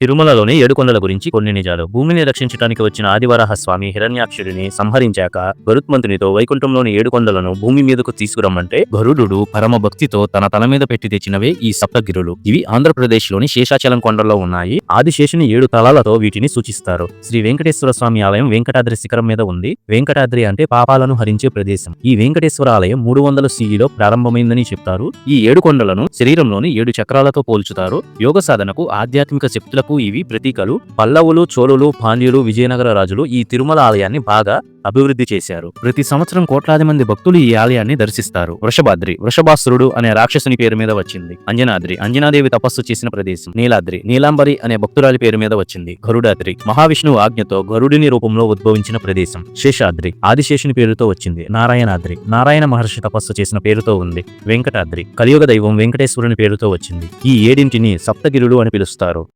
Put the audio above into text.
తిరుమలలోని ఏడుకొండల గురించి కొన్ని నిజాలు. భూమిని రక్షించడానికి వచ్చిన ఆదివరాహ స్వామి హిరణ్యాక్షుడిని సంహరించాక గరుత్మంతునితో వైకుంఠంలోని ఏడుకొండలను భూమి మీదకు తీసుకురమ్మంటే గరుడు పరమ భక్తితో తన తల మీద పెట్టి తెచ్చినవే ఈ సప్తగిరులు. ఇవి ఆంధ్రప్రదేశ్లోని శేషాచలం కొండలో ఉన్నాయి. ఆదిశేషుని ఏడు తలాలతో వీటిని సూచిస్తారు. శ్రీ వెంకటేశ్వర స్వామి ఆలయం వెంకటాద్రి శిఖరం మీద ఉంది. వెంకటాద్రి అంటే పాపాలను హరించే ప్రదేశం. ఈ వెంకటేశ్వర ఆలయం మూడు వందల సిఈలో ప్రారంభమైందని చెప్తారు. ఈ ఏడు కొండలను శరీరంలోని ఏడు చక్రాలతో పోల్చుతారు. యోగ సాధనకు ఆధ్యాత్మిక మేరకు ఇవి ప్రతీకలు. పల్లవులు చోళులు పాండ్యులు విజయనగర రాజులు ఈ తిరుమల ఆలయాన్ని బాగా అభివృద్ధి చేశారు. ప్రతి సంవత్సరం కోట్లాది మంది భక్తులు ఈ ఆలయాన్ని దర్శిస్తారు. వృషభాద్రి వృషభాసురుడు అనే రాక్షసుని పేరు మీద వచ్చింది. అంజనాద్రి అంజనాదేవి తపస్సు చేసిన ప్రదేశం. నీలాద్రి నీలాంబరి అనే భక్తురాలి పేరు మీద వచ్చింది. గరుడాద్రి మహావిష్ణువు ఆజ్ఞతో గరుడిని రూపంలో ఉద్భవించిన ప్రదేశం. శేషాద్రి ఆదిశేషుని పేరుతో వచ్చింది. నారాయణాద్రి నారాయణ మహర్షి తపస్సు చేసిన పేరుతో ఉంది. వెంకటాద్రి కలియుగ దైవం వెంకటేశ్వరుని పేరుతో వచ్చింది. ఈ ఏడింటిని సప్తగిరులు అని పిలుస్తారు.